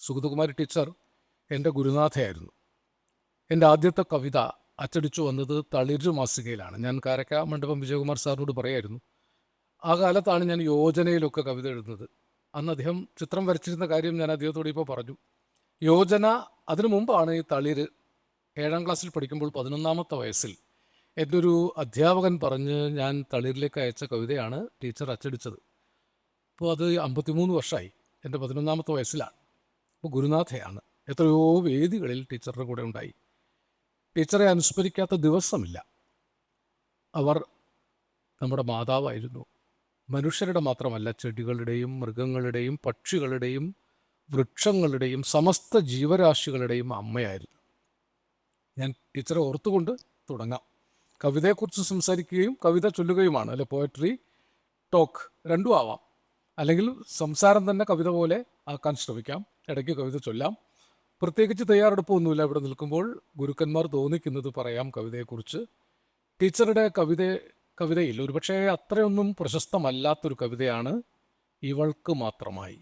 Sugathakumari teacher എന്റെ ഗുരുനാഥയായിരുന്നു. എന്റെ ആദ്യത്തെ കവിത അച്ചടിച്ചു വന്നത് തളിരു മാസികയിലാണ്. ഞാൻ കാരക്ക മണ്ഡപം വിജയകുമാർ സാറിനോട് പറയായിരുന്നു. ആ കാലത്താണ് ഞാൻ യോജനയിലൊക്കെ കവിത എഴുതുന്നത്. അന്ന് അദ്ദേഹം ചിത്രം വരച്ചിരുന്ന കാര്യം ഞാൻ അദ്ദേഹത്തോട് ഇപ്പോൾ പറഞ്ഞു. യോജന അതിനു മുമ്പാണ് ഈ തളിര്. ഏഴാം ക്ലാസ്സിൽ പഠിക്കുമ്പോൾ പതിനൊന്നാമത്തെ വയസ്സിൽ എന്റെ ഒരു അധ്യാപകൻ പറഞ്ഞ് ഞാൻ തളിരിലേക്ക് അയച്ച കവിതയാണ് ടീച്ചർ അച്ചടിച്ചത്. അപ്പോൾ അത് അമ്പത്തിമൂന്ന് വർഷമായി. എന്റെ പതിനൊന്നാമത്തെ വയസ്സിലാണ്. അപ്പോൾ ഗുരുനാഥയാണ്. എത്രയോ വേദികളിൽ ടീച്ചറുടെ കൂടെ ഉണ്ടായി. ടീച്ചറെ അനുസ്മരിക്കാത്ത ദിവസമില്ല. അവർ നമ്മുടെ മാതാവായിരുന്നു. മനുഷ്യരുടെ മാത്രമല്ല ചെടികളുടെയും മൃഗങ്ങളുടെയും പക്ഷികളുടെയും വൃക്ഷങ്ങളുടെയും സമസ്ത ജീവരാശികളുടെയും അമ്മയായിരുന്നു. ഞാൻ ടീച്ചറെ ഓർത്തുകൊണ്ട് തുടങ്ങാം. കവിതയെക്കുറിച്ച് സംസാരിക്കുകയും കവിത ചൊല്ലുകയുമാണ്. അല്ലെ പോയട്രി ടോക്ക് രണ്ടും ആവാം. അല്ലെങ്കിൽ സംസാരം തന്നെ കവിത പോലെ ആക്കാൻ ശ്രമിക്കാം. ഇടയ്ക്ക് കവിത ചൊല്ലാം. പ്രത്യേകിച്ച് തയ്യാറെടുപ്പൊന്നുമില്ല. ഇവിടെ നിൽക്കുമ്പോൾ ഗുരുക്കന്മാർ തോന്നിക്കുന്നത് പറയാം കവിതയെക്കുറിച്ച്. ടീച്ചറുടെ കവിത കവിതയിൽ ഒരുപക്ഷെ അത്രയൊന്നും പ്രശസ്തമല്ലാത്തൊരു കവിതയാണ് ഇവൾക്ക് മാത്രമായി.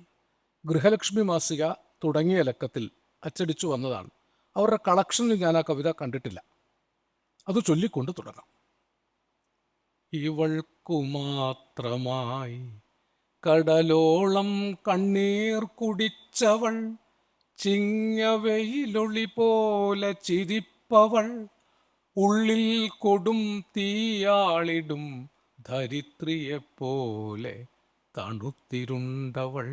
ഗൃഹലക്ഷ്മി മാസിക തുടങ്ങിയ ലക്കത്തിൽ അച്ചടിച്ചു വന്നതാണ്. അവരുടെ കളക്ഷനിൽ ഞാൻ ആ കവിത കണ്ടിട്ടില്ല. അത് ചൊല്ലിക്കൊണ്ട് തുടങ്ങാം. ഇവൾക്കു മാത്രമായി കടലോളം കണ്ണീർ കുടിച്ചവൾ ചിങ്ങവെയിലൊളി പോലെ ചിരിപ്പവൾ ഉള്ളിൽ കൊടും തീയാളിടും ധരിത്രിയെപ്പോലെ തണുത്തിരുണ്ടവൾ.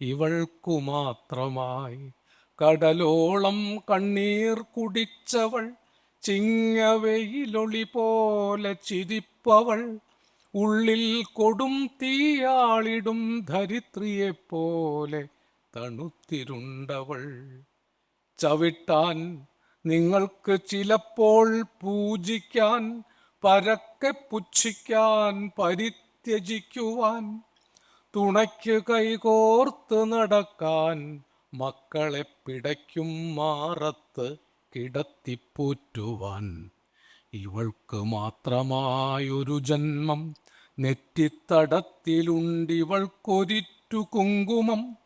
ഇവൾക്കു മാത്രമായി കടലോളം കണ്ണീർ കുടിച്ചവൾ ചിങ്ങവെയിലൊളി പോലെ ചിരിപ്പവൾ ഉള്ളിൽ കൊടും തീയാളിടും ധരിത്രിയെപ്പോലെ തണുത്തിരുണ്ടവൾ. ചവിട്ടാൻ നിങ്ങൾക്ക് ചിലപ്പോൾ പൂജിക്കാൻ പരക്കെ പുച്ഛിക്കാൻ പരിത്യജിക്കുവാൻ തുണയ്ക്ക് കൈകോർത്ത് നടക്കാൻ മക്കളെ പിടയ്ക്കും മാറത്ത് കിടത്തിപ്പൂറ്റുവാൻ. ഇവൾക്ക് മാത്രമായൊരു ജന്മം നെറ്റിത്തടത്തിലുണ്ടിവൾക്കൊരിറ്റു കുങ്കുമം.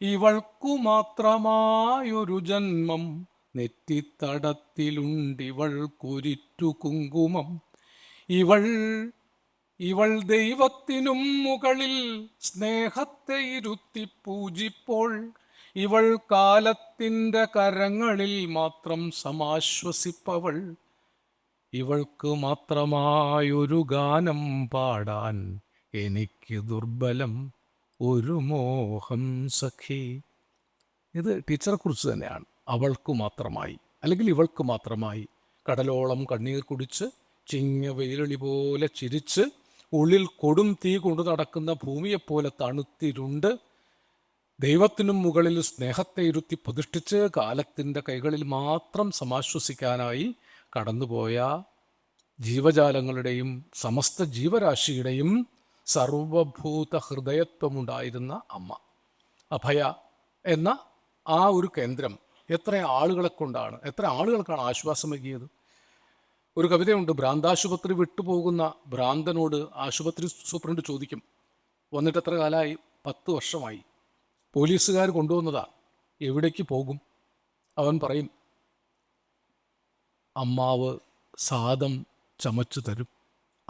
ഇവൾക്കു മാത്രമായൊരു ജന്മം. നെറ്റിത്തടത്തിലുണ്ടിവൾക്കൊരിറ്റു കുങ്കുമം. ഇവൾ ഇവൾ ദൈവത്തിനും മുകളിൽ സ്നേഹത്തെ ഇരുത്തി പൂജിപ്പോൾ. ഇവൾ കാലത്തിന്റെ കരങ്ങളിൽ മാത്രം സമാശ്വസിപ്പവൾ. ഇവൾക്ക് മാത്രമായൊരു ഗാനം പാടാൻ എനിക്ക് ദുർബലം ഒരു മോഹം സഖി. ഇത് ടീച്ചറെക്കുറിച്ച് തന്നെയാണ്. അവൾക്ക് മാത്രമായി അല്ലെങ്കിൽ ഇവൾക്ക് മാത്രമായി. കടലോളം കണ്ണീർ കുടിച്ച് ചിങ്ങ വെയിലൊളി പോലെ ചിരിച്ച് ഉള്ളിൽ കൊടും തീ കൊണ്ടു നടക്കുന്ന ഭൂമിയെപ്പോലെ തണുത്തിരുണ്ട്. ദൈവത്തിനും മുകളിൽ സ്നേഹത്തെ ഇരുത്തി പ്രതിഷ്ഠിച്ച് കാലത്തിന്റെ കൈകളിൽ മാത്രം സമാശ്വസിക്കാനായി കടന്നുപോയ ജീവജാലങ്ങളുടെയും സമസ്ത ജീവരാശിയുടെയും സർവഭൂത ഹൃദയത്വമുണ്ടായിരുന്ന അമ്മ. അഭയ എന്ന ആ ഒരു കേന്ദ്രം എത്ര ആളുകളെ കൊണ്ടാണ് എത്ര ആളുകൾക്കാണ് ആശ്വാസമേകിയത് ഒരു കവിതയുണ്ട് ഭ്രാന്താശുപത്രി വിട്ടുപോകുന്ന ഭ്രാന്തനോട് ആശുപത്രി സൂപ്രണ്ട് ചോദിക്കും വന്നിട്ട് എത്ര കാലമായി പത്ത് വർഷമായി. പോലീസുകാർ കൊണ്ടുവന്നതാ എവിടേക്ക് പോകും? അവൻ പറയും അമ്മാവ് സാദം ചമച്ചു തരും.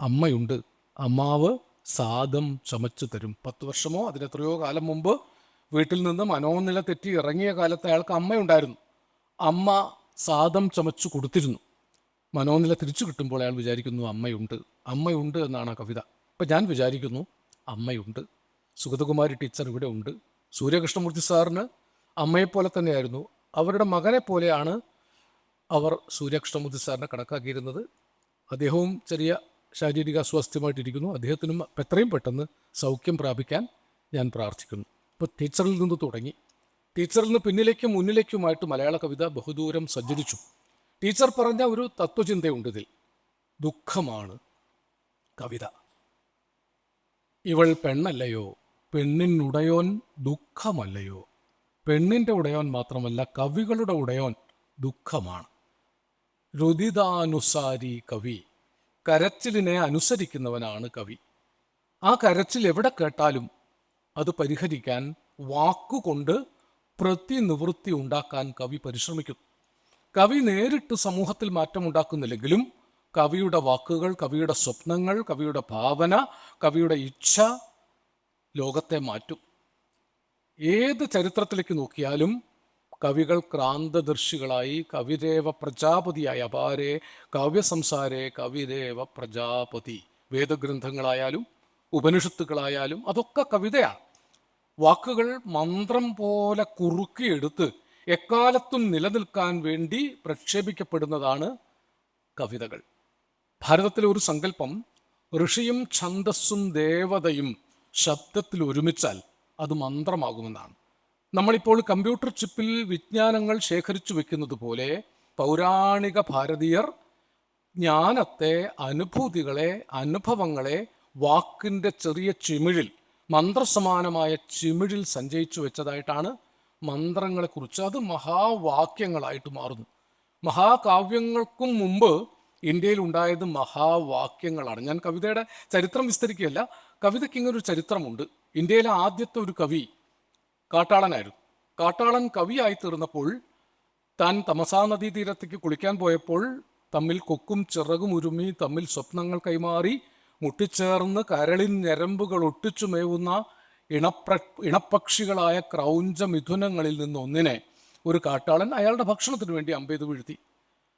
അമ്മയുണ്ട്. അമ്മാവ് സാദം ചമച്ചു തരും. പത്ത് വർഷമോ? അതിനെത്രയോ കാലം മുമ്പ് വീട്ടിൽ നിന്ന് മനോനില തെറ്റി ഇറങ്ങിയ കാലത്ത് അയാൾക്ക് അമ്മയുണ്ടായിരുന്നു. അമ്മ സാദം ചമച്ചു കൊടുത്തിരുന്നു. മനോനില തിരിച്ചു കിട്ടുമ്പോൾ അയാൾ വിചാരിക്കുന്നു അമ്മയുണ്ട്. അമ്മയുണ്ട് എന്നാണ് ആ കവിത. അപ്പം ഞാൻ വിചാരിക്കുന്നു അമ്മയുണ്ട്. സുഗതകുമാരി ടീച്ചർ ഇവിടെ ഉണ്ട്. സൂര്യകൃഷ്ണമൂർത്തി സാറിന് അമ്മയെപ്പോലെ തന്നെയായിരുന്നു. അവരുടെ മകനെ പോലെയാണ് അവർ സൂര്യകൃഷ്ണമൂർത്തി സാറിനെ കണക്കാക്കിയിരുന്നത്. അദ്ദേഹവും ചെറിയ ശാരീരിക അസ്വാസ്ഥ്യമായിട്ടിരിക്കുന്നു. അദ്ദേഹത്തിനും എത്രയും പെട്ടെന്ന് സൗഖ്യം പ്രാപിക്കാൻ ഞാൻ പ്രാർത്ഥിക്കുന്നു. ഇപ്പോൾ ടീച്ചറിൽ നിന്ന് തുടങ്ങി. ടീച്ചറിൽ നിന്ന് പിന്നിലേക്കും മുന്നിലേക്കുമായിട്ട് മലയാള കവിത ബഹുദൂരം സഞ്ചരിച്ചു. ടീച്ചർ പറഞ്ഞ ഒരു തത്വചിന്തയുണ്ട് ഇതിൽ. ദുഃഖമാണ് കവിത. ഇവൾ പെണ്ണല്ലയോ? പെണ്ണിനുടയോൻ ദുഃഖമല്ലയോ? പെണ്ണിന്റെ ഉടയോൻ മാത്രമല്ല കവികളുടെ ഉടയോൻ ദുഃഖമാണ്. രുദിതാനുസാരി കവി. കരച്ചിലിനെ അനുസരിക്കുന്നവനാണ് കവി. ആ കരച്ചിൽ എവിടെ കേട്ടാലും അത് പരിഹരിക്കാൻ വാക്കുകൊണ്ട് പ്രതിനിവൃത്തി ഉണ്ടാക്കാൻ കവി പരിശ്രമിക്കുന്നു. കവി നേരിട്ട് സമൂഹത്തിൽ മാറ്റം ഉണ്ടാക്കുന്നില്ലെങ്കിലും കവിയുടെ വാക്കുകൾ കവിയുടെ സ്വപ്നങ്ങൾ കവിയുടെ ഭാവന കവിയുടെ ഇച്ഛ ലോകത്തെ മാറ്റും. ഏത് ചരിത്രത്തിലേക്ക് നോക്കിയാലും കവികൾ ക്രാന്തദർശികളായി കവിദേവ പ്രജാപതിയായി അപാരേ കാവ്യസംസാരേ കവിദേവ പ്രജാപതി. വേദഗ്രന്ഥങ്ങളായാലും ഉപനിഷത്തുക്കളായാലും അതൊക്കെ കവിതയാണ്. വാക്കുകൾ മന്ത്രം പോലെ കുറുക്കിയെടുത്ത് എക്കാലത്തും നിലനിൽക്കാൻ വേണ്ടി പ്രക്ഷേപിക്കപ്പെടുന്നതാണ് കവിതകൾ. ഭാരതത്തിലെ ഒരു സങ്കല്പം ഋഷിയും ഛന്ദസ്സും ദേവതയും ശബ്ദത്തിൽ ഒരുമിച്ചാൽ അത് മന്ത്രമാകുമെന്നാണ്. നമ്മളിപ്പോൾ കമ്പ്യൂട്ടർ ചിപ്പിൽ വിജ്ഞാനങ്ങൾ ശേഖരിച്ചു വെക്കുന്നത് പോലെ പൗരാണിക ഭാരതീയർ ജ്ഞാനത്തെ അനുഭൂതികളെ അനുഭവങ്ങളെ വാക്കിന്റെ ചെറിയ ചിമിഴിൽ മന്ത്രസമാനമായ ചിമിഴിൽ സഞ്ചയിച്ചു വെച്ചതായിട്ടാണ് മന്ത്രങ്ങളെക്കുറിച്ച് അത് മഹാവാക്യങ്ങളായിട്ട് മാറുന്നു. മഹാകാവ്യങ്ങൾക്കും മുമ്പ് ഇന്ത്യയിൽ ഉണ്ടായത് മഹാവാക്യങ്ങളാണ്. ഞാൻ കവിതയുടെ ചരിത്രം വിസ്തരിക്കുകയല്ല കവിതയ്ക്ക് ഇങ്ങനൊരു ചരിത്രമുണ്ട്. ഇന്ത്യയിലെ ആദ്യത്തെ ഒരു കവി കാട്ടാളനായിരുന്നു. കാട്ടാളൻ കവിയായി തീർന്നപ്പോൾ താൻ തമസാ നദീതീരത്തേക്ക് കുളിക്കാൻ പോയപ്പോൾ തമ്മിൽ കൊക്കും ചിറകും ഉരുമി തമ്മിൽ സ്വപ്നങ്ങൾ കൈമാറി മുട്ടിച്ചേർന്ന് കരളിൻ ഞരമ്പുകൾ ഒട്ടിച്ചു മേവുന്ന ഇണപ്ര ഇണപ്പക്ഷികളായ ക്രൗഞ്ച മിഥുനങ്ങളിൽ നിന്നൊന്നിനെ ഒരു കാട്ടാളൻ അയാളുടെ ഭക്ഷണത്തിന് വേണ്ടി അമ്പെയ്ത് വീഴ്ത്തി.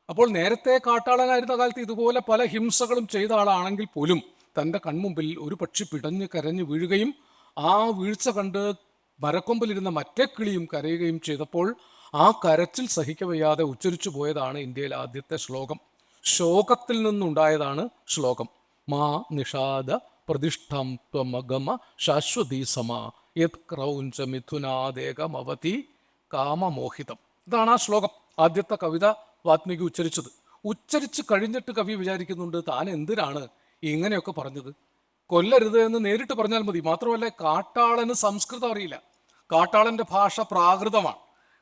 അപ്പോൾ നേരത്തെ കാട്ടാളനായിരുന്ന കാലത്ത് ഇതുപോലെ പല ഹിംസകളും ചെയ്ത ആളാണെങ്കിൽ പോലും തന്റെ കൺമുമ്പിൽ ഒരു പക്ഷി പിടഞ്ഞ് കരഞ്ഞു വീഴുകയും ആ വീഴ്ച കണ്ട് മരക്കൊമ്പിലിരുന്ന മറ്റേ കിളിയും കരയുകയും ചെയ്തപ്പോൾ ആ കരച്ചിൽ സഹിക്കവയ്യാതെ ഉച്ചരിച്ചു പോയതാണ് ഇന്ത്യയിലെ ആദ്യത്തെ ശ്ലോകം. ശോകത്തിൽ നിന്നുണ്ടായതാണ് ശ്ലോകം. മാ നിഷാദ പ്രതിഷ്ഠം ത്വമഗമ ശാശ്വതീ സമ. യത് ക്രൗഞ്ച മിഥുനാദേകമവതി കാമമോഹിതം. ഇതാണ് ആ ശ്ലോകം. ആദ്യത്തെ കവിത വാത്മീകി ഉച്ചരിച്ചത്. ഉച്ചരിച്ച് കഴിഞ്ഞിട്ട് കവി വിചാരിക്കുന്നുണ്ട് താൻ എന്തിനാണ് ഇങ്ങനെയൊക്കെ പറഞ്ഞത്? കൊല്ലരുത് എന്ന് നേരിട്ട് പറഞ്ഞാൽ മതി. മാത്രമല്ല കാട്ടാളന് സംസ്കൃതം അറിയില്ല. കാട്ടാളന്റെ ഭാഷ പ്രാകൃതമാണ്.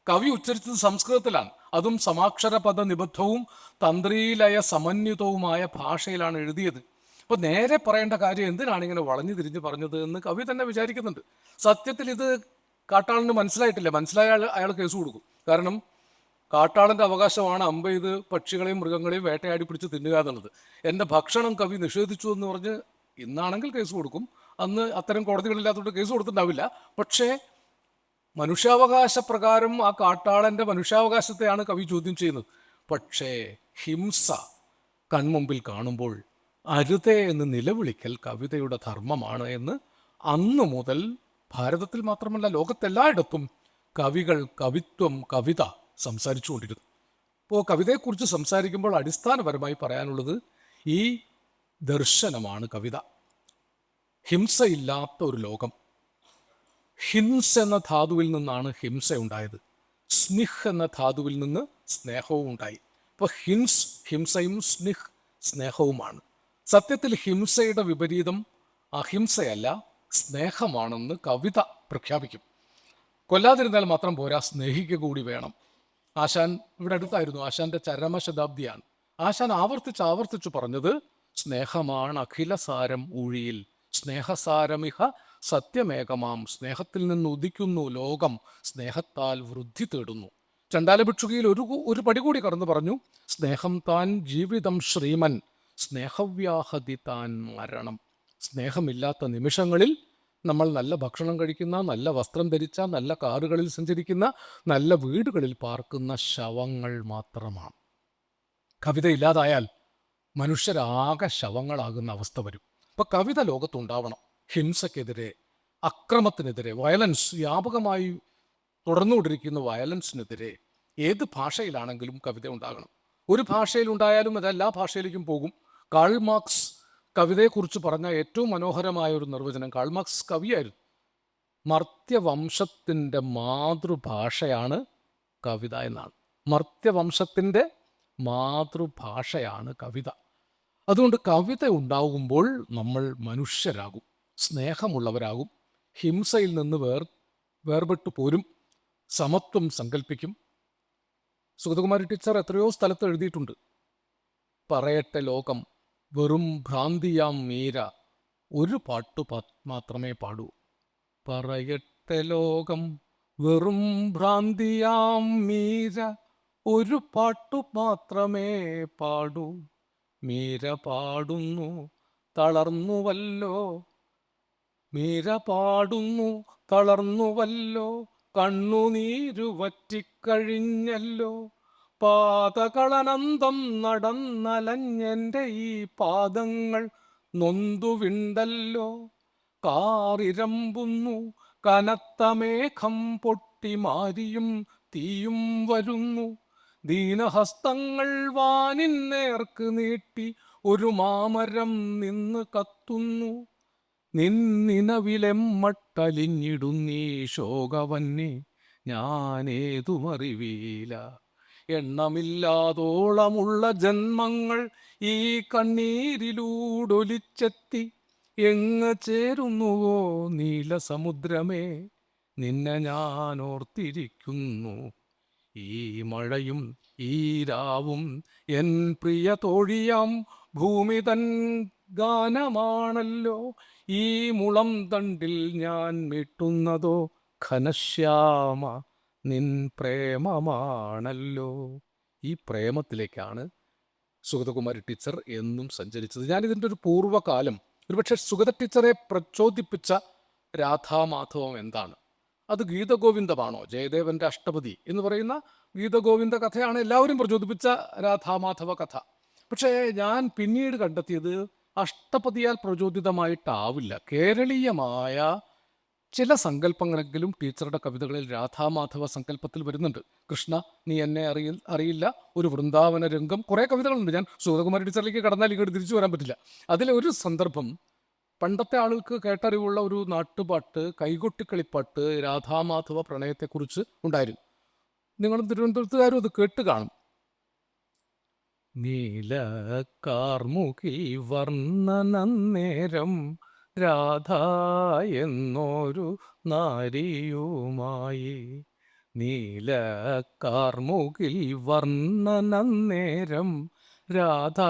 കവി ഉച്ചരിച്ചത് സംസ്കൃതത്തിലാണ്. അതും സമാക്ഷര പദ നിബദ്ധവും തന്ത്രീലയ സമന്വിതവുമായ ഭാഷയിലാണ് എഴുതിയത്. അപ്പോൾ നേരെ പറയേണ്ട കാര്യം എന്തിനാണ് ഇങ്ങനെ വളഞ്ഞു തിരിഞ്ഞ് പറഞ്ഞത് എന്ന് കവി തന്നെ വിചാരിക്കുന്നുണ്ട്. സത്യത്തിൽ ഇത് കാട്ടാളന് മനസ്സിലായിട്ടില്ല. മനസ്സിലായാൽ അയാൾ കേസ് കൊടുക്കും. കാരണം കാട്ടാളന്റെ അവകാശമാണ് അമ്പ ഇത് പക്ഷികളെയും മൃഗങ്ങളെയും വേട്ടയാടി പിടിച്ച് തിന്നുക എന്നുള്ളത്. എന്റെ ഭക്ഷണം കവി നിഷേധിച്ചു എന്ന് പറഞ്ഞ് ഇന്നാണെങ്കിൽ കേസ് കൊടുക്കും. അന്ന് അത്തരം കോടതികളില്ലാത്തതുകൊണ്ട് കേസ് കൊടുത്തിട്ടുണ്ടാവില്ല. പക്ഷേ മനുഷ്യാവകാശ പ്രകാരം ആ കാട്ടാളന്റെ മനുഷ്യാവകാശത്തെയാണ് കവി ചോദ്യം ചെയ്യുന്നത്. പക്ഷേ ഹിംസ കൺമുമ്പിൽ കാണുമ്പോൾ അരുതേ എന്ന് നിലവിളിക്കൽ കവിതയുടെ ധർമ്മമാണ് എന്ന് അന്നു മുതൽ ഭാരതത്തിൽ മാത്രമല്ല ലോകത്തെല്ലായിടത്തും കവികൾ കവിത്വം കവിത സംസാരിച്ചുകൊണ്ടിരുന്നു. ഇപ്പോൾ കവിതയെക്കുറിച്ച് സംസാരിക്കുമ്പോൾ അടിസ്ഥാനപരമായി പറയാനുള്ളത് ഈ ദർശനമാണ് കവിത. ഹിംസയില്ലാത്ത ഒരു ലോകം. ഹിംസ് എന്ന ധാതുവിൽ നിന്നാണ് ഹിംസ ഉണ്ടായത്. സ്നിഹ് എന്ന ധാതുവിൽ നിന്ന് സ്നേഹവും ഉണ്ടായി. അപ്പോൾ ഹിംസ് ഹിംസയും സ്നിഹ് സ്നേഹവുമാണ്. സത്യത്തിൽ ഹിംസയുടെ വിപരീതം അഹിംസയല്ല സ്നേഹമാണെന്ന് കവിത പ്രഖ്യാപിക്കും. കൊല്ലാതിരുന്നാൽ മാത്രം പോരാ സ്നേഹിക്കുക കൂടി വേണം. ആശാൻ ഇവിടെ അടുത്തായിരുന്നു ആശാന്റെ ചരമശതാബ്ദിയാണ്. ആശാൻ ആവർത്തിച്ച് ആവർത്തിച്ചു പറഞ്ഞത് സ്നേഹമാണ് അഖിലസാരം ഊഴിയിൽ സ്നേഹസാരമിഹ സത്യമേകമാം. സ്നേഹത്തിൽ നിന്ന് ഉദിക്കുന്നു ലോകം. സ്നേഹത്താൽ വൃദ്ധി തേടുന്നു. ചണ്ടാല ഭിക്ഷുകയിൽ ഒരു ഒരു പടി കൂടി കടന്നു പറഞ്ഞു സ്നേഹം താൻ ജീവിതം ശ്രീമൻ. സ്നേഹവ്യാഹതി താൻ മരണം. സ്നേഹമില്ലാത്ത നിമിഷങ്ങളിൽ നമ്മൾ നല്ല ഭക്ഷണം കഴിക്കുന്ന നല്ല വസ്ത്രം ധരിച്ച നല്ല കാറുകളിൽ സഞ്ചരിക്കുന്ന നല്ല വീടുകളിൽ പാർക്കുന്ന ശവങ്ങൾ മാത്രമാണ്. കവിത ഇല്ലാതായാൽ മനുഷ്യരാകെ ശവങ്ങളാകുന്ന അവസ്ഥ വരും. അപ്പൊ കവിത ലോകത്തുണ്ടാവണം. ഹിംസക്കെതിരെ അക്രമത്തിനെതിരെ വയലൻസ് വ്യാപകമായി തുടർന്നുകൊണ്ടിരിക്കുന്ന വയലൻസിനെതിരെ ഏത് ഭാഷയിലാണെങ്കിലും കവിത ഉണ്ടാകണം. ഒരു ഭാഷയിൽ ഉണ്ടായാലും അത് എല്ലാ ഭാഷയിലേക്കും പോകും. കാൾ മാർക്സ് കവിതയെക്കുറിച്ച് പറഞ്ഞ ഏറ്റവും മനോഹരമായ ഒരു നിർവചനം കാൾ മാർക്സ് കവിയായിരുന്നു. മർത്യവംശത്തിന്റെ മാതൃഭാഷയാണ് കവിത എന്നാണ്. മർത്യവംശത്തിന്റെ മാതൃഭാഷയാണ് കവിത. അതുകൊണ്ട് കവിത ഉണ്ടാകുമ്പോൾ നമ്മൾ മനുഷ്യരാകും. സ്നേഹമുള്ളവരാകും. ഹിംസയിൽ നിന്ന് വേർ വേർപെട്ടു പോരും. സമത്വം സങ്കല്പിക്കും സുഗതകുമാരി ടീച്ചർ എത്രയോ സ്ഥലത്ത് എഴുതിയിട്ടുണ്ട്. പറയട്ടെ ലോകം വെറും ഭ്രാന്തിയാം മീര. ഒരു പാട്ടു മാത്രമേ പാടൂ. പറയട്ടെ ലോകം വെറും ഭ്രാന്തിയാം മീര. ഒരു പാട്ടു മാത്രമേ പാടൂ. മീര പാടുന്നു തളർന്നുവല്ലോ. മീര പാടുന്നു തളർന്നുവല്ലോ കണ്ണുനീരു വറ്റിക്കഴിഞ്ഞല്ലോ പാതകളനന്തം നടന്നലഞ്ഞെന്റെ ഈ പാദങ്ങൾ നൊന്തുവിണ്ടല്ലോ. കാറിരമ്പുന്നു കനത്ത മേഘം പൊട്ടി മാരിയും തീയും വരുന്നു. ദീനഹസ്തങ്ങൾ വാനിൻ നേർക്ക് നീട്ടി ഒരു മാമരം നിന്ന് കത്തുന്നു. നിന്നിനവിലെമ്മട്ടലിഞ്ഞിടുന്നീ ശോകവന്നെ ഞാനേതുമറിവീല. എണ്ണമില്ലാതോളമുള്ള ജന്മങ്ങൾ ഈ കണ്ണീരിലൂടൊലിച്ചെത്തി എങ്ങ് ചേരുന്നുവോ നീലസമുദ്രമേ? നിന്നെ ഞാൻ ഓർത്തിരിക്കുന്നു ഈ മഴയും ഈ രാവും എൻ പ്രിയ തോഴിയാം ഭൂമി തൻ ഗാനമാണല്ലോ. ഈ മുളം തണ്ടിൽ ഞാൻ മീട്ടുന്നതോ? ഘനശ്യാമ നിൻ പ്രേമമാണല്ലോ. ഈ പ്രേമത്തിലേക്കാണ് സുഗതകുമാരി ടീച്ചർ എന്നും സഞ്ചരിച്ചത്. ഞാനിതിന്റെ ഒരു പൂർവകാലം ഒരുപക്ഷെ സുഗത ടീച്ചറെ പ്രചോദിപ്പിച്ച രാധാമാധവം എന്താണ്? അത് ഗീതഗോവിന്ദമാണോ? ജയദേവന്റെ അഷ്ടപതി എന്ന് പറയുന്ന ഗീതഗോവിന്ദ കഥയാണ് എല്ലാവരും പ്രചോദിപ്പിച്ച രാധാമാധവ കഥ. പക്ഷേ ഞാൻ പിന്നീട് കണ്ടെത്തിയത് അഷ്ടപതിയാൽ പ്രചോദിതമായിട്ടാവില്ല. കേരളീയമായ ചില സങ്കല്പങ്ങളെങ്കിലും ടീച്ചറുടെ കവിതകളിൽ രാധാമാധവ സങ്കല്പത്തിൽ വരുന്നുണ്ട്. കൃഷ്ണ നീ എന്നെ അറിയി അറിയില്ല. ഒരു വൃന്ദാവന രംഗം. കുറേ കവിതകളുണ്ട്. ഞാൻ സുഗതകുമാരി ടീച്ചറിലേക്ക് കടന്നാൽ ഇങ്ങോട്ട് തിരിച്ചു വരാൻ പറ്റില്ല. അതിലെ ഒരു സന്ദർഭം പണ്ടത്തെ ആളുകൾക്ക് കേട്ടറിവുള്ള ഒരു നാട്ടുപാട്ട് കൈകൊട്ടിക്കളിപ്പാട്ട് രാധാമാധവ പ്രണയത്തെക്കുറിച്ച് ഉണ്ടായിരുന്നു. നിങ്ങളും തിരുവനന്തപുരത്തുകാരും അത് കേട്ട് കാണും. നീല കാർമുകിൽ വർണനന്നേരം രാധ എന്നൊരു നാരിയുമായി. നീല കാർമുകിൽ വർണനന്നേരം രാധ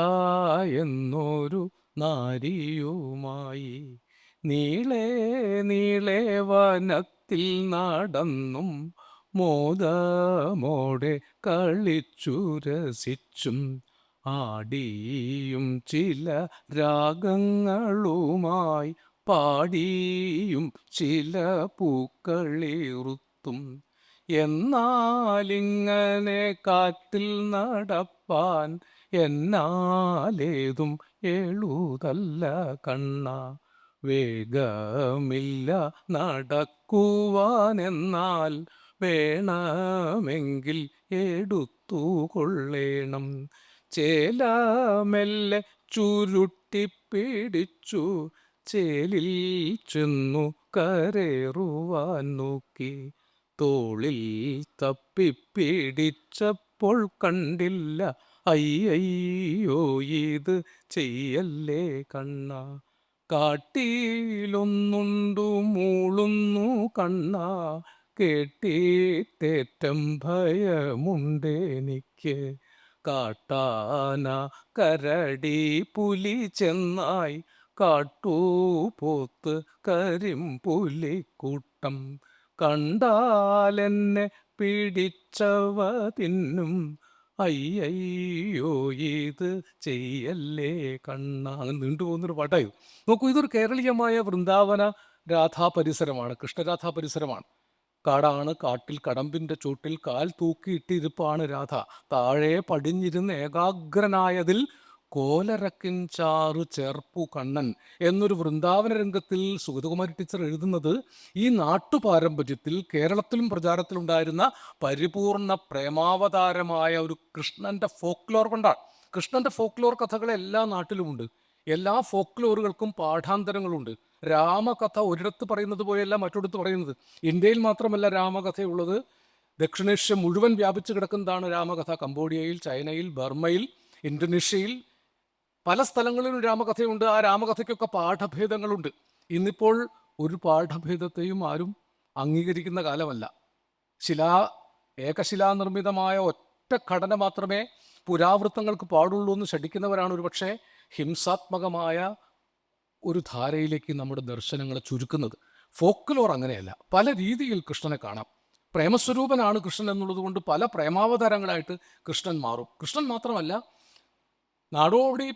എന്നൊരു നാരിയുമായി. നീളേ നീളേ വനത്തിൽ നടന്നും മോദമോടെ കളിച്ചു രസിച്ചും ആടിയും ചില രാഗങ്ങളുമായി പാടിയും ചില പൂക്കളിറുത്തും. എന്നാലിങ്ങനെ കാറ്റിൽ നടപ്പാൻ എന്നാലേതും എഴുതല്ല കണ്ണ. വേഗമില്ല നടക്കുവാനെന്നാൽ വേണമെങ്കിൽ എടുത്തു കൊള്ളേണം ചേലാമെല്ലെ ചുരുട്ടിപ്പിടിച്ചു. ചേലിൽ ചെന്നു കരേറുവാൻ നോക്കി. തോളിൽ തപ്പിപ്പിടിച്ചപ്പോൾ കണ്ടില്ല. അയ്യോ ഇത് ചെയ്യല്ലേ കണ്ണ? കാട്ടിയിലൊന്നുണ്ടു മൂളുന്നു കണ്ണ. കേട്ടിത്തേറ്റം ഭയമുണ്ടെനിക്ക് കാട്ടാന കരടി പുലി ചെന്നായി കാട്ടൂപോത്ത് കരിമ്പുലിക്കൂട്ടം കണ്ടാലെന്നെ പിടിച്ചവ തിന്നും. അയ്യോ ഇത് ചെയ്യല്ലേ കണ്ണ. അങ്ങനെ നീണ്ടുപോകുന്നൊരു പാട്ടായത് നോക്കൂ ഇതൊരു കേരളീയമായ വൃന്ദാവന രാധാ പരിസരമാണ് കൃഷ്ണരാധാ പരിസരമാണ് കാടാണ് കാട്ടിൽ കടമ്പിന്റെ ചൂട്ടിൽ കാൽ തൂക്കിയിട്ടിരിപ്പാണ് രാധ. താഴെ പടിഞ്ഞിരുന്ന് ഏകാഗ്രനായതിൽ കോലരക്കിൻ ചാറു ചേർപ്പു കണ്ണൻ എന്നൊരു വൃന്ദാവന രംഗത്തിൽ സുഗതകുമാരി ടീച്ചർ എഴുതുന്നത് ഈ നാട്ടുപാരമ്പര്യത്തിൽ കേരളത്തിലും പ്രചാരത്തിലുണ്ടായിരുന്ന പരിപൂർണ പ്രേമാവതാരമായ ഒരു കൃഷ്ണന്റെ ഫോക്ലോർ കൊണ്ടാണ്. കൃഷ്ണന്റെ ഫോക്ലോർ കഥകൾ എല്ലാ നാട്ടിലുമുണ്ട്. എല്ലാ ഫോക്ലോറുകൾക്കും പാഠാന്തരങ്ങളുണ്ട്. രാമകഥ ഒരിടത്ത് പറയുന്നത് പോലെയല്ല മറ്റൊരിടത്ത് പറയുന്നത്. ഇന്ത്യയിൽ മാത്രമല്ല രാമകഥയുള്ളത്. ദക്ഷിണേഷ്യ മുഴുവൻ വ്യാപിച്ചു കിടക്കുന്നതാണ് രാമകഥ. കംബോഡിയയിൽ ചൈനയിൽ ബർമ്മയിൽ ഇന്തോനേഷ്യയിൽ പല സ്ഥലങ്ങളിലും രാമകഥയുണ്ട്. ആ രാമകഥയ്ക്കൊക്കെ പാഠഭേദങ്ങളുണ്ട്. ഇന്നിപ്പോൾ ഒരു പാഠഭേദത്തെയും ആരും അംഗീകരിക്കുന്ന കാലമല്ല. ശിലാ ഏകശിലാനിർമ്മിതമായ ഒറ്റ ഘടന മാത്രമേ പുരാവൃത്തങ്ങൾക്ക് പാടുള്ളൂ എന്ന് ശഠിക്കുന്നവരാണ് ഒരുപക്ഷെ ഹിംസാത്മകമായ ഒരു ധാരയിലേക്ക് നമ്മുടെ ദർശനങ്ങളെ ചുരുക്കുന്നത്. ഫോക്ലോർ അങ്ങനെയല്ല. പല രീതിയിൽ കൃഷ്ണനെ കാണാം. പ്രേമസ്വരൂപനാണ് കൃഷ്ണൻ എന്നുള്ളത് കൊണ്ട് പല പ്രേമാവതാരങ്ങളായിട്ട് കൃഷ്ണൻ മാറും. കൃഷ്ണൻ മാത്രമല്ല നാടോടി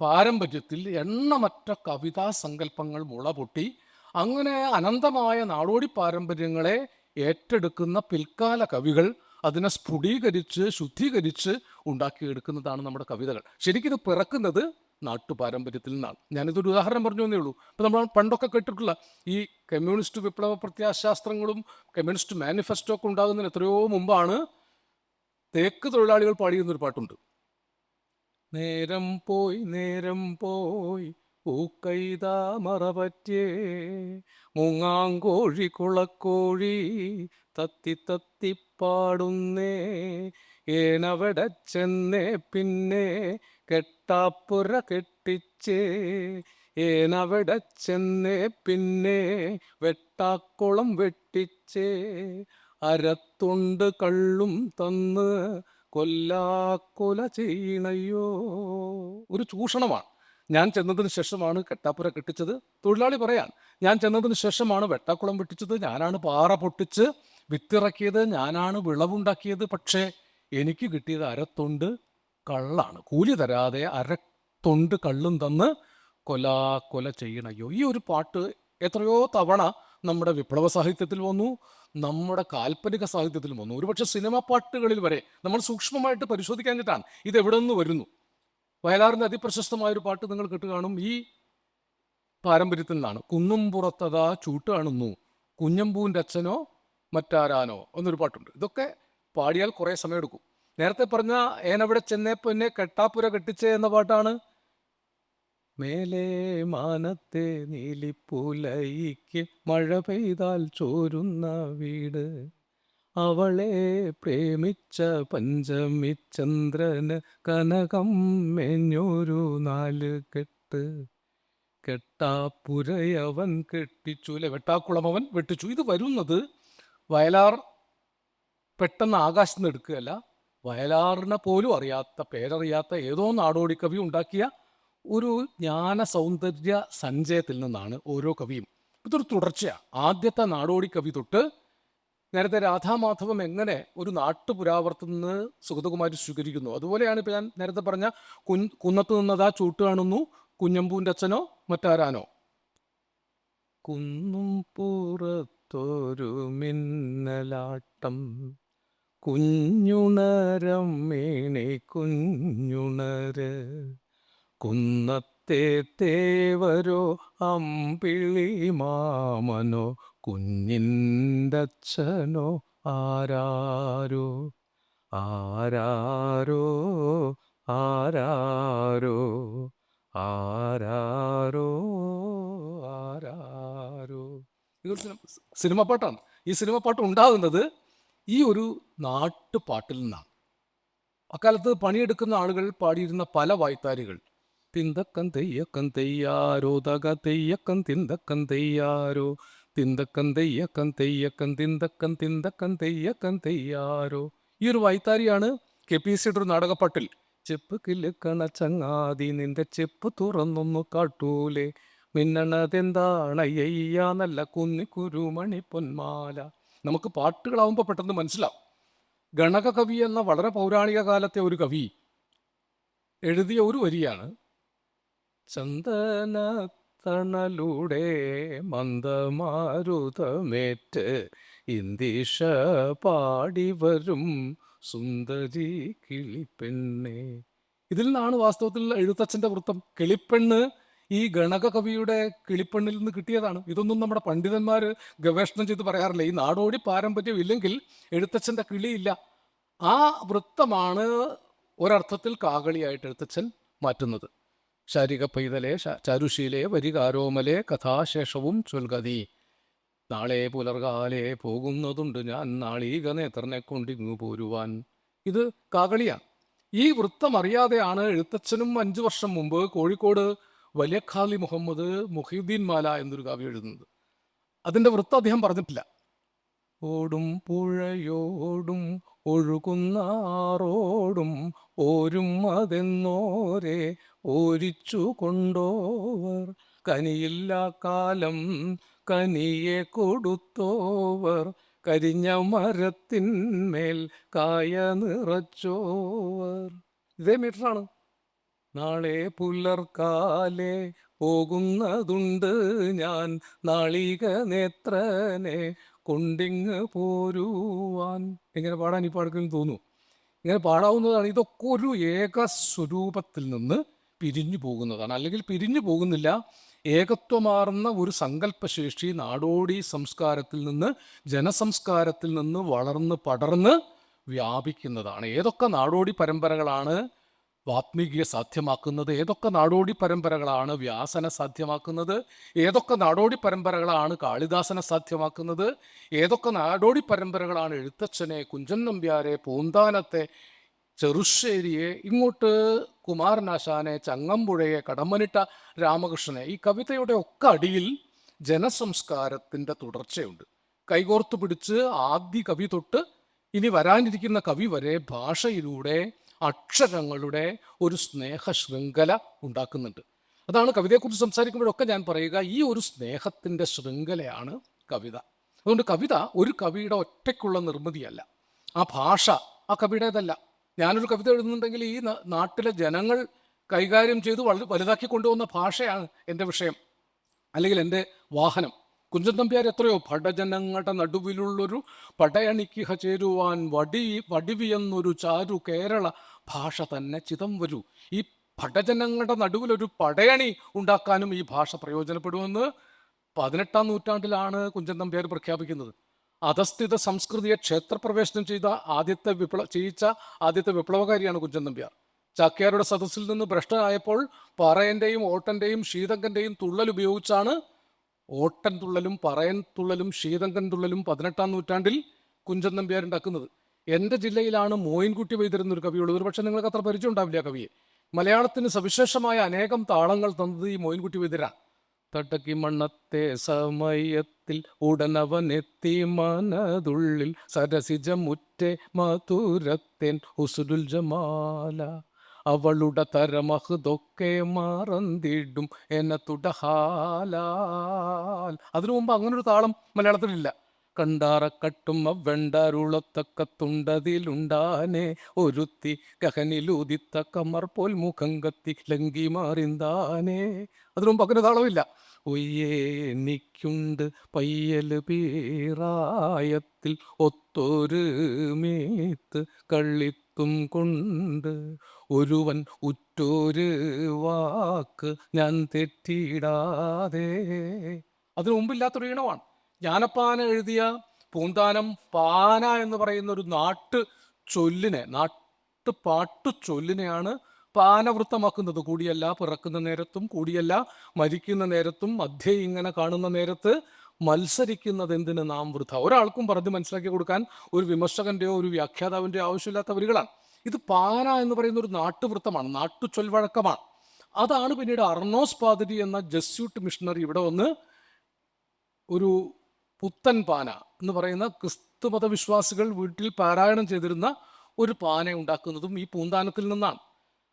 പാരമ്പര്യത്തിൽ എണ്ണമറ്റ കവിതാ സങ്കല്പങ്ങൾ മുളപൊട്ടി അങ്ങനെ അനന്തമായ നാടോടി പാരമ്പര്യങ്ങളെ ഏറ്റെടുക്കുന്ന പിൽക്കാല കവികൾ അതിനെ സ്ഫുടീകരിച്ച് ശുദ്ധീകരിച്ച് ഉണ്ടാക്കിയെടുക്കുന്നതാണ് നമ്മുടെ കവിതകൾ. ശരിക്കും ഇത് പിറക്കുന്നത് നാട്ടുപാരമ്പര്യത്തിൽ നിന്നാണ് ഞാനിതൊരു ഉദാഹരണം പറഞ്ഞു എന്നേ ഉള്ളൂ. അപ്പോൾ നമ്മൾ പണ്ടൊക്കെ കേട്ടിട്ടുള്ള ഈ കമ്മ്യൂണിസ്റ്റ് വിപ്ലവ പ്രത്യാശാസ്ത്രങ്ങളും കമ്മ്യൂണിസ്റ്റ് മാനിഫെസ്റ്റോ ഒക്കെ ഉണ്ടാകുന്നതിന് എത്രയോ മുമ്പാണ് തേക്ക് തൊഴിലാളികൾ പാടിയിരുന്നൊരു പാട്ടുണ്ട്. നേരം പോയി നേരം പോയി പൂക്കൈതാ മറപറ്റേ മുങ്ങാങ്കോഴി കുളക്കോഴി തത്തി തത്തി പാടുന്നേ ഏനവിടെ ചെന്നേ പിന്നെ കെട്ടാപ്പുര കെട്ടിച്ചേ ഏനവിടെ ചെന്നേ പിന്നെ വെട്ടാക്കുളം വെട്ടിച്ചേ അരത്തുണ്ട് കള്ളും തന്ന് കൊല്ലാക്കൊല ചെയ്യണയോ ഒരു ചൂഷണമാണ്. ഞാൻ ചെന്നതിന് ശേഷമാണ് കെട്ടാപ്പുര കെട്ടിച്ചത്. തൊഴിലാളി പറയാൻ ഞാൻ ചെന്നതിന് ശേഷമാണ് വെട്ടാക്കുളം വെട്ടിച്ചത്. ഞാനാണ് പാറ പൊട്ടിച്ച് വിത്തിറക്കിയത്. ഞാനാണ് വിളവുണ്ടാക്കിയത്. പക്ഷേ എനിക്ക് കിട്ടിയത് അരത്തൊണ്ട് കള്ളാണ്. കൂലി തരാതെ അരത്തൊണ്ട് കള്ളും തന്ന് കൊല കൊല ചെയ്യണയോ ഈ ഒരു പാട്ട് എത്രയോ തവണ നമ്മുടെ വിപ്ലവ സാഹിത്യത്തിൽ വന്നു നമ്മുടെ കാൽപ്പനിക സാഹിത്യത്തിൽ വന്നു. ഒരുപക്ഷെ സിനിമ പാട്ടുകളിൽ വരെ നമ്മൾ സൂക്ഷ്മമായിട്ട് പരിശോധിക്കാൻ പരിശോധിക്കാഞ്ഞിട്ടാണ് ഇത് എവിടെ നിന്ന് വരുന്നു? വയലാറിന്റെ അതിപ്രശസ്തമായ ഒരു പാട്ട് നിങ്ങൾ കേട്ട് കാണും. ഈ പാരമ്പര്യത്തിൽ നിന്നാണ് കുന്നും പുറത്തതാ ചൂട്ട് കാണുന്നു കുഞ്ഞമ്പൂന്റെ അച്ഛനോ മറ്റാരാനോ എന്നൊരു പാട്ടുണ്ട്. ഇതൊക്കെ പാടിയാൽ കുറേ സമയമെടുക്കും. നേരത്തെ പറഞ്ഞ ഏനവിടെ ചെന്നേ പൊന്നെ കെട്ടാപ്പുര കെട്ടിച്ചേ എന്ന പാട്ടാണ്. മേലേ മാനത്തെ നീലിപ്പുലയിക്ക് മഴ പെയ്താൽ ചോരുന്ന വീട്. അവളെ പ്രേമിച്ച പഞ്ചമി ചന്ദ്രന് കനകം മെഞ്ഞൊരു നാല് കെട്ട്. കെട്ടാപ്പുരയവൻ കെട്ടിച്ചു. അല്ലെ വെട്ടാക്കുളം അവൻ വെട്ടിച്ചു. ഇത് വരുന്നത് വയലാർ പെട്ടെന്ന് ആകാശത്ത് നിന്ന് എടുക്കുകയല്ല. വയലാറിനെ പോലും അറിയാത്ത പേരറിയാത്ത ഏതോ നാടോടി കവി ഉണ്ടാക്കിയ ഒരു ജ്ഞാന സൗന്ദര്യ സഞ്ചയത്തിൽ നിന്നാണ് ഓരോ കവിയും. ഇതൊരു തുടർച്ചയാണ് ആദ്യത്തെ നാടോടി കവി തൊട്ട് നേരത്തെ രാധാമാധവം എങ്ങനെ ഒരു നാട്ടുപുരാവർത്തിൽ നിന്ന് സുഗതകുമാരി സ്വീകരിക്കുന്നു. അതുപോലെയാണ് ഇപ്പം ഞാൻ നേരത്തെ പറഞ്ഞ കുൻ കുന്നത്ത് നിന്നതാ ചൂട്ട് കാണുന്നു കുഞ്ഞമ്പൂന്റെ അച്ഛനോ മറ്റാരാനോ? കുന്നും പുറത്തൊരു മിന്നലാട്ടം കുഞ്ഞുണരം മേണി കുഞ്ഞുണര്. കുന്നത്തെ തേവരോ അമ്പിളി മാമനോ കുഞ്ഞിന്റച്ഛനോ ആരാരോ? ആരാരോ? ആരാരോ? ആരാരോ? ആരാരോ? ഇതൊരു സിനിമ പാട്ടാണ്. ഈ സിനിമ പാട്ട് ഉണ്ടാകുന്നത് ഈ ഒരു നാട്ടുപാട്ടിൽ നിന്നാണ്. അക്കാലത്ത് പണിയെടുക്കുന്ന ആളുകൾ പാടിയിരുന്ന പല വായ്ത്താരികൾ. തിന്തക്കം തെയ്യക്കം തെയ്യാരോ തക തെയ്യക്കം തിന്തക്കം തെയ്യാരോ തിന്തക്കം തെയ്യക്കം തെയ്യക്കം തിന്തക്കം തിന്തക്കം തെയ്യക്കം തെയ്യാരോ ഈ ഒരു വൈത്താരിയാണ് കെ പി സിയുടെ ഒരു നാടകപ്പാട്ടിൽ. ചെപ്പ് കിലുക്കണ ചങ്ങാതി നിന്റെ ചെപ്പ് തുറന്നൊന്നു കാട്ടൂലേ. മിന്നണതെന്താണ് അയ്യ നല്ല കുന്നി കുരുമണി പൊന്മാല. നമുക്ക് പാട്ടുകളാവുമ്പോൾ പെട്ടെന്ന് മനസ്സിലാവും. ഗണക കവി എന്ന വളരെ പൗരാണിക കാലത്തെ ഒരു കവി എഴുതിയ ഒരു വരിയാണ്. ചന്ദന തണലൂടെ മന്ദമാരുതമേറ്റ് ഇന്ദിഷ പാടി വരും സുന്ദരി കിളിപ്പെണ്ണേ. ഇതിൽ നിന്നാണ് വാസ്തവത്തിൽ എഴുത്തച്ഛന്റെ വൃത്തം. കിളിപ്പെണ്ണ് ഈ ഗണക കവിയുടെ കിളിപ്പണ്ണിൽ നിന്ന് കിട്ടിയതാണ്. ഇതൊന്നും നമ്മുടെ പണ്ഡിതന്മാർ ഗവേഷണം ചെയ്ത് പറയാറില്ല. ഈ നാടോടി പാരമ്പര്യം ഇല്ലെങ്കിൽ എഴുത്തച്ഛന്റെ കിളിയില്ല. ആ വൃത്തമാണ് ഒരർത്ഥത്തിൽ കാകളിയായിട്ട് എഴുത്തച്ഛൻ മാറ്റുന്നത്. ശാരിക പൈതലെ ചാരുശീലെ വരികാരോമലെ കഥാശേഷവും ചൊൽകതി. നാളെ പുലർകാലെ പോകുന്നതുണ്ട് ഞാൻ നാളീക നേത്രനെ കൊണ്ടിങ്ങു പോരുവാൻ. ഇത് കാകളിയാണ്. ഈ വൃത്തം അറിയാതെയാണ് എഴുത്തച്ഛനും അഞ്ചു വർഷം മുമ്പ് കോഴിക്കോട് വലിയഖാലി മുഹമ്മദ് മുഹീദ്ദീൻ മാല എന്നൊരു കാവ്യം എഴുതുന്നത്. അതിന്റെ വൃത്തം അദ്ദേഹം പറഞ്ഞിട്ടില്ല. ഓടും പുഴയോടും ഒഴുകുന്ന ആറോടും ഓരും അതെന്നോരെ ഓരിച്ചു കൊണ്ടോവർ. കനിയില്ല കാലം കനിയെ കൊടുത്തോവർ. കരിഞ്ഞ മരത്തിന്മേൽ കായ നിറച്ചോവർ. ഇതേ മീറ്ററാണ്. നാളെ പുലർക്കാലെ പോകുന്നതുണ്ട് ഞാൻ നാളിക നേത്രനെ കൊണ്ടിങ് പോരുവാൻ. ഇങ്ങനെ പാടാൻ ഇപ്പോൾ ആർക്കെങ്കിലും തോന്നുന്നു? ഇങ്ങനെ പാടാവുന്നതാണ്. ഇതൊക്കെ ഒരു ഏക സ്വരൂപത്തിൽ നിന്ന് പിരിഞ്ഞു പോകുന്നതാണ്. അല്ലെങ്കിൽ പിരിഞ്ഞു പോകുന്നില്ല. ഏകത്വമാർന്ന ഒരു സങ്കല്പശേഷി നാടോടി സംസ്കാരത്തിൽ നിന്ന് ജനസംസ്കാരത്തിൽ നിന്ന് വളർന്ന് പടർന്ന് വ്യാപിക്കുന്നതാണ്. ഏതൊക്കെ നാടോടി പരമ്പരകളാണ് വാത്മീകിയെ സാധ്യമാക്കുന്നത് ഏതൊക്കെ നാടോടി പരമ്പരകളാണ് വ്യാസനെ സാധ്യമാക്കുന്നത്? ഏതൊക്കെ നാടോടി പരമ്പരകളാണ് കാളിദാസനെ സാധ്യമാക്കുന്നത്? ഏതൊക്കെ നാടോടി പരമ്പരകളാണ് എഴുത്തച്ഛനെ കുഞ്ചൻ നമ്പ്യാരെ പൂന്താനത്തെ ചെറുശ്ശേരിയെ ഇങ്ങോട്ട് കുമാരനാശാനെ ചങ്ങമ്പുഴയെ കടമ്മനിട്ട രാമകൃഷ്ണനെ? ഈ കവിതയുടെ ഒക്കെ അടിയിൽ ജനസംസ്കാരത്തിന്റെ തുടർച്ചയുണ്ട്. കൈകോർത്തു പിടിച്ച് ആദ്യ കവി തൊട്ട് ഇനി വരാനിരിക്കുന്ന കവി വരെ ഭാഷയിലൂടെ അക്ഷരങ്ങളുടെ ഒരു സ്നേഹ ശൃംഖല ഉണ്ടാക്കുന്നുണ്ട്. അതാണ് കവിതയെക്കുറിച്ച് സംസാരിക്കുമ്പോഴൊക്കെ ഞാൻ പറയുക ഈ ഒരു സ്നേഹത്തിന്റെ ശൃംഖലയാണ് കവിത. അതുകൊണ്ട് കവിത ഒരു കവിയുടെ ഒറ്റയ്ക്കുള്ള നിർമ്മിതിയല്ല. ആ ഭാഷ ആ കവിയുടേതല്ല. ഞാനൊരു കവിത എഴുതുന്നുണ്ടെങ്കിൽ ഈ നാട്ടിലെ ജനങ്ങൾ കൈകാര്യം ചെയ്ത് വള- വലുതാക്കി കൊണ്ടുവന്ന ഭാഷയാണ് എന്റെ വിഷയം. അല്ലെങ്കിൽ എന്റെ വാഹനം. കുഞ്ചൻ നമ്പ്യാർ എത്രയോ ഭടജനങ്ങളുടെ നടുവിലുള്ളൊരു പടയണിക്ക് ചേരുവാൻ വടി വടിവിയെന്നൊരു ചാരു കേരള ഭാഷ തന്നെ ചിതം വരൂ. ഈ ഭടജനങ്ങളുടെ നടുവിലൊരു പടയണി ഉണ്ടാക്കാനും ഈ ഭാഷ പ്രയോജനപ്പെടുമെന്ന് പതിനെട്ടാം നൂറ്റാണ്ടിലാണ് കുഞ്ചൻ നമ്പ്യാർ പ്രഖ്യാപിക്കുന്നത്. അധസ്ഥിത സംസ്കൃതിയെ ക്ഷേത്രപ്രവേശനം ചെയ്ത ആദ്യത്തെ വിപ്ലവ ചെയ്യിച്ച ആദ്യത്തെ വിപ്ലവകാരിയാണ് കുഞ്ചൻ നമ്പ്യാർ. ചാക്യാരുടെ സദസ്സിൽ നിന്ന് ഭ്രഷ്ടനായപ്പോൾ പറയന്റെയും ഓട്ടന്റെയും ശീതങ്കന്റെയും തുള്ളൽ ഉപയോഗിച്ചാണ് ഓട്ടൻ തുള്ളലും പറയൻ തുള്ളലും ശീതങ്കൻ തുള്ളലും പതിനെട്ടാം നൂറ്റാണ്ടിൽ കുഞ്ചൻ നമ്പ്യാർ ഉണ്ടാക്കുന്നത്. എന്റെ ജില്ലയിലാണ് മോയിൻകുട്ടി വൈദ്യർ ഒരു കവിയുള്ളത്? ഒരു പക്ഷേ നിങ്ങൾക്ക് അത്ര പരിചയം ഉണ്ടാവില്ല കവിയെ. മലയാളത്തിന് സവിശേഷമായ അനേകം താളങ്ങൾ തന്നത് ഈ മോയിൻകുട്ടി വൈദ്യരാണ് തട്ടക്കി മണ്ണത്തെ സമയത്തിൽ ഉടനവനെത്തി മനതുള്ളിൽ സരസിജമുറ്റെ മധുരത്തേൻ ഹുസുരുൽ ജമാല. അവളുടെ തരമഹതൊക്കെ മറന്നിടും എന്നെ തുടഹാലാൽ. അതിനു മുമ്പ് അങ്ങനൊരു താളം മലയാളത്തിലില്ല. കണ്ടാറക്കട്ടും വെണ്ടരുളത്തക്ക തുണ്ടതിലുണ്ടാനെ. ഒരുത്തി ഗഹനിലൂതിത്ത കമർ പോൽ മുഖം കത്തി ലങ്കി മാറിന്താനേ. അതിനു മുമ്പ് താളമില്ല. ഒയ്യേ നിക്കുണ്ട് പയ്യൽ പീറായത്തിൽ ഒത്തൊരു മേത്ത് കള്ളിത്തും കൊണ്ട്. ഒരുവൻ ഉറ്റൊരു വാക്ക് ഞാൻ തെറ്റിയിടാതെ. അതിനു മുമ്പില്ലാത്തൊരു ഈണമാണ്. ജ്ഞാനപ്പാന എഴുതിയ പൂന്താനം പാന എന്ന് പറയുന്ന ഒരു നാട്ട് ചൊല്ലിനെ നാട്ടു പാട്ടു ചൊല്ലിനെയാണ് പാനവൃത്തമാക്കുന്നത് കൂടിയല്ല പിറക്കുന്ന നേരത്തും കൂടിയല്ല മരിക്കുന്ന നേരത്തും മധ്യേ ഇങ്ങനെ കാണുന്ന നേരത്ത് മത്സരിക്കുന്നത് എന്തിന് നാം വൃഥ ഒരാൾക്കും പറഞ്ഞ് മനസ്സിലാക്കി കൊടുക്കാൻ ഒരു വിമർശകന്റെയോ ഒരു വ്യാഖ്യാതാവിന്റെയോ ആവശ്യമില്ലാത്ത വരികളാണ്. ഇത് പാന എന്ന് പറയുന്ന ഒരു നാട്ടുവൃത്തമാണ് നാട്ടു ചൊൽവഴക്കമാണ് അതാണ് പിന്നീട് അർണോസ് പാതിരി എന്ന ജസ്യൂട്ട് മിഷണറി ഇവിടെ വന്ന് ഒരു പുത്തൻ പാന എന്ന് പറയുന്ന ക്രിസ്തു മതവിശ്വാസികൾ വീട്ടിൽ പാരായണം ചെയ്തിരുന്ന ഒരു പാന ഉണ്ടാക്കുന്നതും ഈ പൂന്താനത്തിൽ നിന്നാണ്.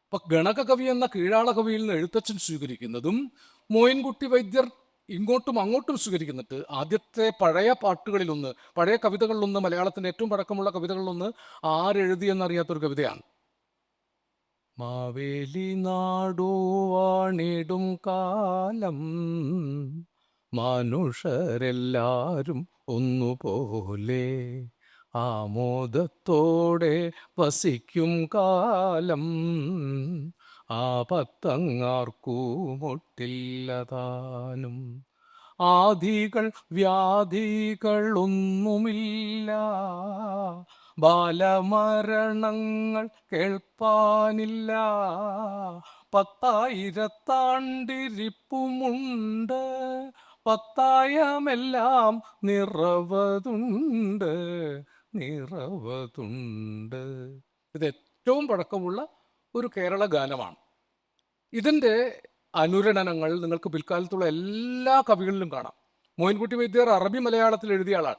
അപ്പൊ ഗണകകവി എന്ന കീഴാള കവിയിൽ നിന്ന് എഴുത്തച്ഛൻ സ്വീകരിക്കുന്നതും മോയിൻകുട്ടി വൈദ്യർ ഇങ്ങോട്ടും അങ്ങോട്ടും സ്വീകരിക്കുന്നുണ്ട് ആദ്യത്തെ പഴയ പാട്ടുകളിലൊന്ന് പഴയ കവിതകളിലൊന്ന് മലയാളത്തിന്റെ ഏറ്റവും പഴക്കമുള്ള കവിതകളിലൊന്ന് ആരെഴുതി എന്നറിയാത്തൊരു കവിതയാണ്. മാവേലി നാടോ വാണിടും കാലം മനുഷ്യരെല്ലാരും ഒന്നുപോലെ ആമോദത്തോടെ വസിക്കും കാലം. ആപത്തങ്ങാർക്കുമൊട്ടില്ലതാനും. ആധികൾ വ്യാധികളൊന്നുമില്ല. ബാലമരണങ്ങൾ കേൾപ്പാനില്ല. പത്തായിരത്താണ്ടിരിപ്പുമുണ്ട്. പത്തായമെല്ലാം നിറവതുണ്ട് നിറവതുണ്ട്. ഇത് ഏറ്റവും പഴക്കമുള്ള ഒരു കേരള ഗാനമാണ്. ഇതിന്റെ അനുരണനങ്ങൾ നിങ്ങൾക്ക് പിൽക്കാലത്തുള്ള എല്ലാ കവികളിലും കാണാം. മോയിൻകുട്ടി വൈദ്യർ അറബി മലയാളത്തിൽ എഴുതിയ ആളാണ്.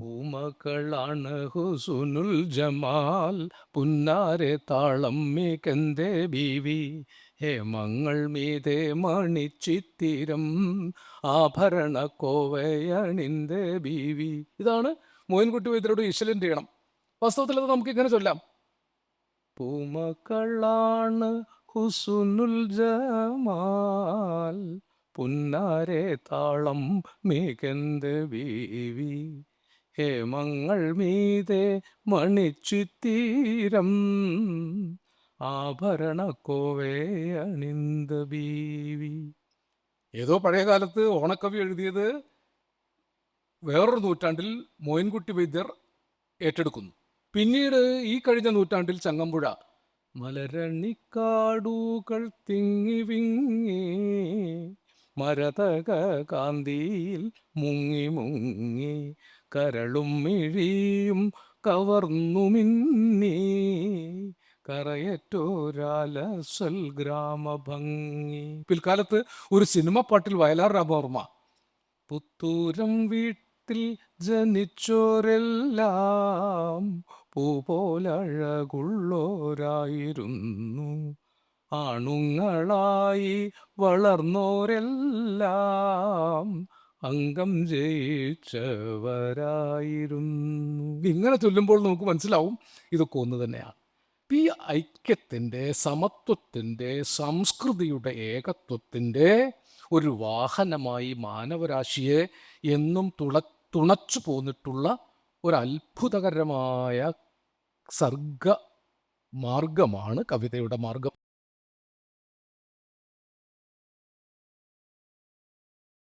പൂമകളാണ് ഹുസുനുൽ ജമാൽ പുന്നാരെ താളം മീകന്റെ ബീവി ഹേമങ്ങൾ മീതെ മണിച്ചിത്തിരം ആഭരണ കോവയണിന്റെ ബീവി. ഇതാണ് മോയിൻകുട്ടി വൈദ്യരോട് ഈശ്വലന്റെ ചെയ്യണം വാസ്തവത്തിൽ അത് നമുക്ക് ഇങ്ങനെ ചൊല്ലാം. പൂമക്കളാണ് ഹുസുനുൽ ജമാൽ പുന്നാരെ താളം മികന്ത ബീവി. ഹേമങ്ങൾ മീതെ മണിച്ചുത്തീരം ആഭരണക്കോവേ അണിന്ത ബീവി. ഏതോ പഴയ കാലത്ത് ഓണക്കവി എഴുതിയത് വേറൊരു നൂറ്റാണ്ടിൽ മോയിൻകുട്ടി വൈദ്യർ ഏറ്റെടുക്കുന്നു. പിന്നീട് ഈ കഴിഞ്ഞ നൂറ്റാണ്ടിൽ ചങ്ങമ്പുഴ. മലരണിക്കാടുകൾ തിങ്ങി വിങ്ങി മരതക കാന്തിയിൽ മുങ്ങി മുങ്ങി കരളും മിഴിയും കവർന്നു മിന്നി കറയറ്റോരാലസൽ പിൽക്കാലത്ത് ഒരു സിനിമ പാട്ടിൽ വയലാർ രാമവർമ്മ പുത്തൂരം വീട്ടിൽ ജനിച്ചോരെല്ലാം പൂപോലഴകുള്ളോരായിരുന്നു. ആണുങ്ങളായി വളർന്നോരെല്ലാം അംഗം ജയിച്ചവരായിരുന്നു. ഇങ്ങനെ ചൊല്ലുമ്പോൾ നമുക്ക് മനസ്സിലാവും ഇതൊക്കെ ഒന്ന് തന്നെയാണ്. ഈ ഐക്യത്തിന്റെ സമത്വത്തിന്റെ സംസ്കൃതിയുടെ ഏകത്വത്തിന്റെ ഒരു വാഹനമായി മാനവരാശിയെ എന്നും തുള തുണച്ചു പോന്നിട്ടുള്ള ഒരു അത്ഭുതകരമായ സർഗ മാർഗമാണ് കവിതയുടെ മാർഗം.